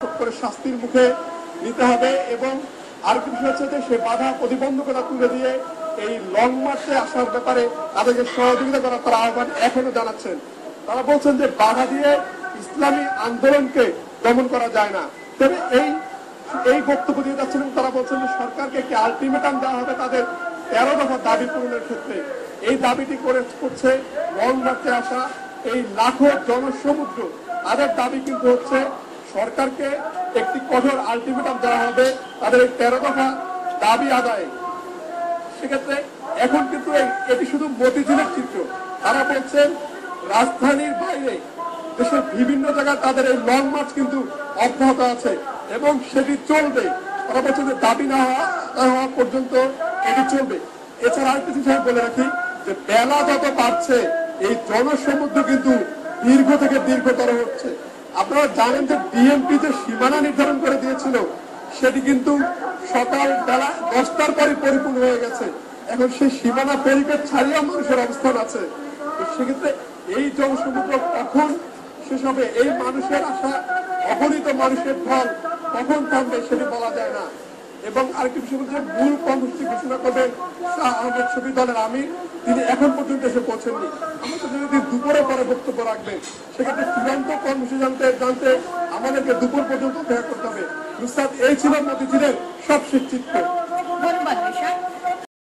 করে শাস্তির মুখে নিতে হবে এবং আরেকটি বিষয় হচ্ছে যে সে বাধা প্রতিবন্ধকতা তুলে দিয়ে এই লং মার্চে আসার ব্যাপারে তাদেরকে সহযোগিতা করার তারা আহ্বান এখনও জানাচ্ছেন। তারা বলছেন যে বাধা দিয়ে ইসলামী আন্দোলনকে দমন করা যায় না। তবে এই এই বক্তব্য দিয়ে যাচ্ছিলেন তারা বলছেন যে সরকারকে একটি আলটিমেটাম দেওয়া হবে তাদের তেরো দফা দাবি পূরণের ক্ষেত্রে। এই দাবিটি করে করছে লং মার্চে আসা এই লাখো জনসমুদ্র। তাদের দাবি কিন্তু হচ্ছে সরকারকে একটি কঠোর আলটিমেটাম দেওয়া হবে, তাদের এই তেরো দফা দাবি আদায়ে। সেক্ষেত্রে এখন কিন্তু এটি শুধু মতিঝিলের চিত্র। তারা বলছেন, রাজধানীর বাইরে দেশের বিভিন্ন জায়গায় তাদের এই লং মার্চ কিন্তু অব্যাহত আছে এবং সেটি চলবে। তারা বলছে যে দাবি না হওয়া পর্যন্ত এটি চলবে। এছাড়া আরেকটি জিনিস আমি বলে রাখি, যে বেলা যত বাড়ছে, এই জনসমুদ্র কিন্তু দীর্ঘ থেকে দীর্ঘতর হচ্ছে। আপনারা জানেন যে বিএনপি যে সীমানা নির্ধারণ করে দিয়েছিল, সেটি কিন্তু সকাল বেলা দশটার পরে পরিপূর্ণ হয়ে গেছে। এখন সেই সীমানা পরিপেক্ষ ছাড়িয়ে মানুষের অবস্থান আছে। সেক্ষেত্রে এই জনসমুদ্র কখন শেষ হবে, এই মানুষের আশা, অগণিত মানুষের ফল কখন থাকবে সেটি বলা যায় না। এবং আরেকটি বিষয় বলছে মূল কর্মসূচি ঘোষণা করবে শাহ আহমেদ শফি দলের আমির। তিনি এখন পর্যন্ত এসে পৌঁছেননি। আমাদের যদি দুপুরে পরে বক্তব্য রাখবেন, সেক্ষেত্রে চূড়ান্ত কর্মসূচি জানতে জানতে আমাদেরকে দুপুর পর্যন্ত অপেক্ষা করতে হবে। এই ছিল মতিঝিলের সবশেষ চিত্র